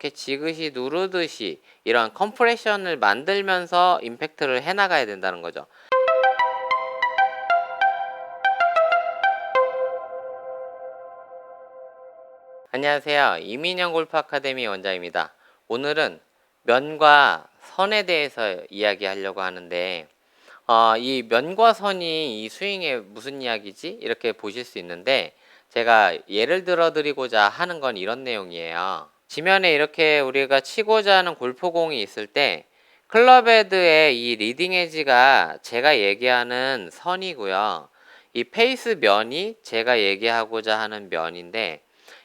이렇게 지그시 누르듯이 이런 컴프레션을 만들면서 임팩트를 해나가야 된다는 거죠. 안녕하세요. 이민영 골프 아카데미 원장입니다. 오늘은 면과 선에 대해서 이야기하려고 하는데 어, 이 면과 선이 이 스윙에 무슨 이야기지? 이렇게 보실 수 있는데 제가 예를 들어 드리고자 하는 건 이런 내용이에요. 지면에 이렇게 우리가 치고자 하는 골프공이 있을 때 클럽헤드의 이 리딩 에지가 제가 얘기하는 선이고요. 이 페이스 면이 제가 얘기하고자 하는 면인데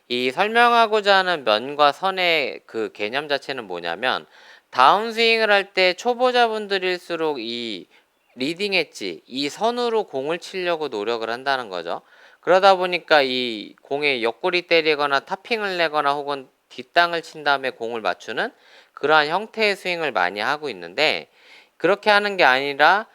이 설명하고자 하는 면과 선의 그 개념 자체는 뭐냐면 다운스윙을 할 때 초보자분들일수록 이 리딩 엣지 이 선으로 공을 치려고 노력을 한다는 거죠. 그러다 보니까 이 공에 옆구리 때리거나 타핑을 내거나 혹은 뒷땅을 친 다음에 공을 맞추는 그러한 형태의 스윙을 많이 하고 있는데 그렇게 하는 게 아니라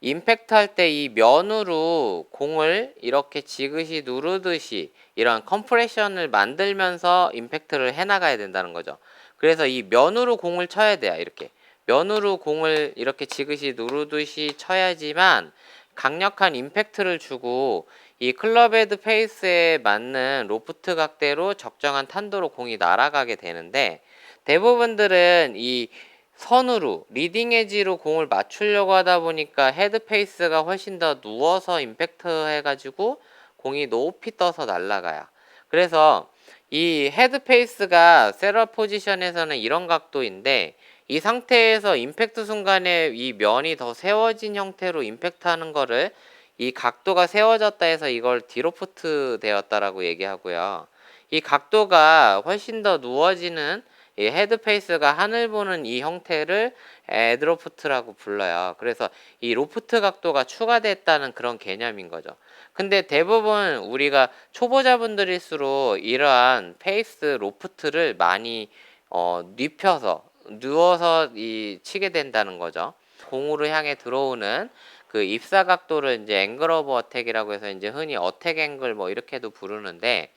임팩트 할 때 이 면으로 공을 이렇게 지그시 누르듯이 이런 컴프레션을 만들면서 임팩트를 해나가야 된다는 거죠. 그래서 이 면으로 공을 쳐야 돼요. 이렇게 면으로 공을 이렇게 지그시 누르듯이 쳐야지만 강력한 임팩트를 주고 이 클럽헤드 페이스에 맞는 로프트 각대로 적정한 탄도로 공이 날아가게 되는데 대부분들은 이 선으로 리딩 에지로 공을 맞추려고 하다 보니까 헤드 페이스가 훨씬 더 누워서 임팩트 해가지고 공이 높이 떠서 날아가요. 그래서 이 헤드 페이스가 세러 포지션에서는 이런 각도인데 이 상태에서 임팩트 순간에 이 면이 더 세워진 형태로 임팩트 하는 거를 이 각도가 세워졌다 해서 이걸 디로프트 되었다라고 얘기하고요. 이 각도가 훨씬 더 누워지는 이 헤드 페이스가 하늘 보는 이 형태를 에드로프트라고 불러요. 그래서 이 로프트 각도가 추가됐다는 그런 개념인 거죠. 근데 대부분 우리가 초보자분들일수록 이러한 페이스 로프트를 많이 어, 눕혀서 누워서 이 치게 된다는 거죠. 공으로 향해 들어오는 그 입사 각도를 이제 앵글 오브 어택이라고 해서 이제 흔히 어택 앵글 뭐 이렇게도 부르는데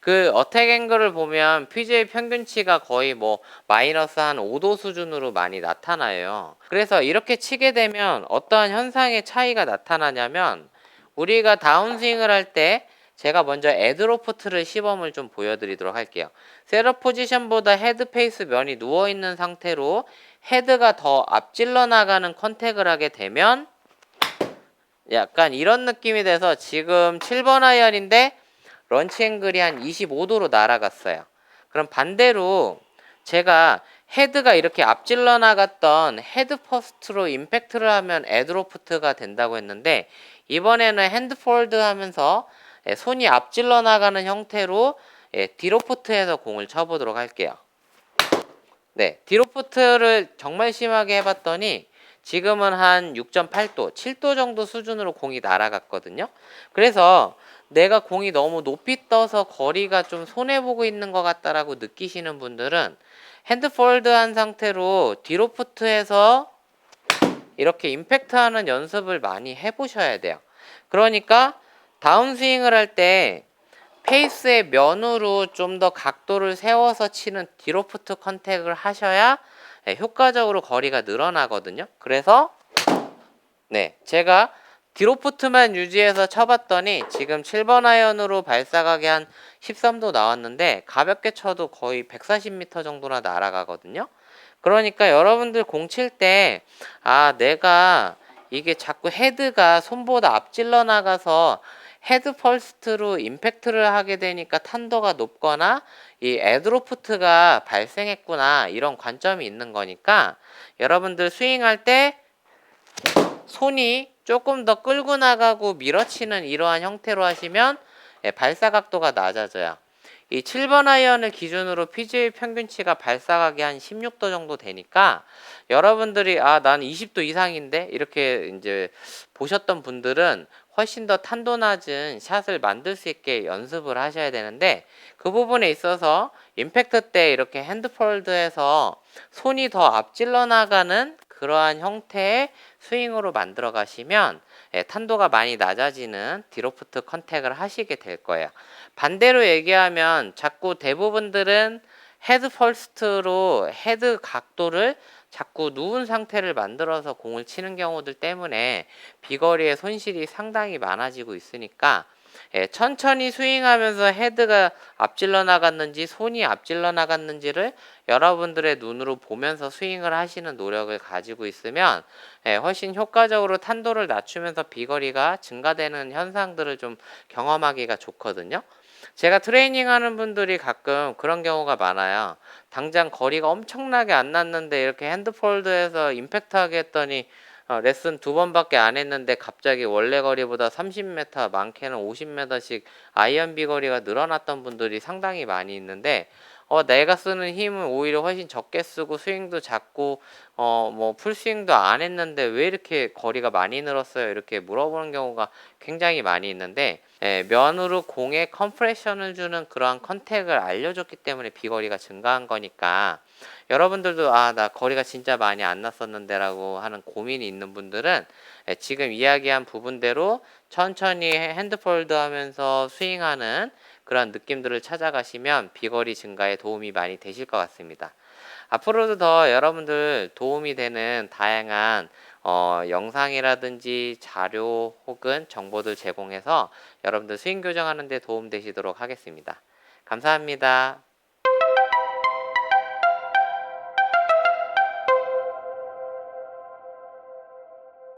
그 어택 앵글을 보면 PGA 평균치가 거의 뭐 마이너스 한 5도 수준으로 많이 나타나요. 그래서 이렇게 치게 되면 어떠한 현상의 차이가 나타나냐면 우리가 다운스윙을 할 때 제가 먼저 에드로프트를 시범을 좀 보여드리도록 할게요. 세러 포지션보다 헤드 페이스 면이 누워 있는 상태로 헤드가 더 앞질러 나가는 컨택을 하게 되면 약간 이런 느낌이 돼서 지금 7번 아이언인데 런치 앵글이 한 25도로 날아갔어요. 그럼 반대로 제가 헤드가 이렇게 앞질러 나갔던 헤드 퍼스트로 임팩트를 하면 에드로프트가 된다고 했는데 이번에는 핸드 폴드 하면서 예, 손이 앞질러 나가는 형태로 예, 디로프트해서 공을 쳐보도록 할게요. 네, 디로프트를 정말 심하게 해봤더니 지금은 한 6.8도, 7도 정도 수준으로 공이 날아갔거든요. 그래서 내가 공이 너무 높이 떠서 거리가 좀 손해보고 있는 것 같다라고 느끼시는 분들은 핸드폴드 한 상태로 디로프트해서 이렇게 임팩트 하는 연습을 많이 해보셔야 돼요. 그러니까 다운스윙을 할 때 페이스의 면으로 좀 더 각도를 세워서 치는 디로프트 컨택을 하셔야 네, 효과적으로 거리가 늘어나거든요. 그래서 네, 제가 디로프트만 유지해서 쳐봤더니 지금 7번 아이언으로 발사각이 한 13도 나왔는데 가볍게 쳐도 거의 140m 정도나 날아가거든요. 그러니까 여러분들 공 칠 때 아 내가 이게 자꾸 헤드가 손보다 앞질러 나가서 헤드 펄스트로 임팩트를 하게 되니까 탄도가 높거나 이 에드로프트가 발생했구나 이런 관점이 있는 거니까 여러분들 스윙할 때 손이 조금 더 끌고 나가고 밀어치는 이러한 형태로 하시면 예, 발사 각도가 낮아져요. 이 7번 아이언을 기준으로 PGA 평균치가 발사각이 한 16도 정도 되니까 여러분들이 아, 난 20도 이상인데 이렇게 이제 보셨던 분들은 훨씬 더 탄도 낮은 샷을 만들 수 있게 연습을 하셔야 되는데 그 부분에 있어서 임팩트 때 이렇게 핸드폴드에서 손이 더 앞질러 나가는 그러한 형태의 스윙으로 만들어 가시면 예, 탄도가 많이 낮아지는 디로프트 컨택을 하시게 될 거예요. 반대로 얘기하면 자꾸 대부분들은 헤드 퍼스트로 헤드 각도를 자꾸 누운 상태를 만들어서 공을 치는 경우들 때문에 비거리의 손실이 상당히 많아지고 있으니까 예, 천천히 스윙하면서 헤드가 앞질러 나갔는지 손이 앞질러 나갔는지를 여러분들의 눈으로 보면서 스윙을 하시는 노력을 가지고 있으면 예, 훨씬 효과적으로 탄도를 낮추면서 비거리가 증가되는 현상들을 좀 경험하기가 좋거든요. 제가 트레이닝 하는 분들이 가끔 그런 경우가 많아요. 당장 거리가 엄청나게 안 났는데 이렇게 핸드폴드에서 임팩트하게 했더니 어, 레슨 두 번밖에 안 했는데 갑자기 원래 거리보다 30m, 많게는 50m씩 아이언 비 거리가 늘어났던 분들이 상당히 많이 있는데 어, 내가 쓰는 힘은 오히려 훨씬 적게 쓰고 스윙도 작고 어, 뭐 풀스윙도 안 했는데 왜 이렇게 거리가 많이 늘었어요? 이렇게 물어보는 경우가 굉장히 많이 있는데 예, 면으로 공에 컴프레션을 주는 그러한 컨택을 알려줬기 때문에 비거리가 증가한 거니까 여러분들도 아 나 거리가 진짜 많이 안 났었는데라고 하는 고민이 있는 분들은 예, 지금 이야기한 부분대로 천천히 핸드폴드 하면서 스윙하는 그런 느낌들을 찾아가시면 비거리 증가에 도움이 많이 되실 것 같습니다. 앞으로도 더 여러분들 도움이 되는 다양한 어, 영상이라든지 자료 혹은 정보들 제공해서 여러분들 스윙 교정하는 데 도움 되시도록 하겠습니다. 감사합니다.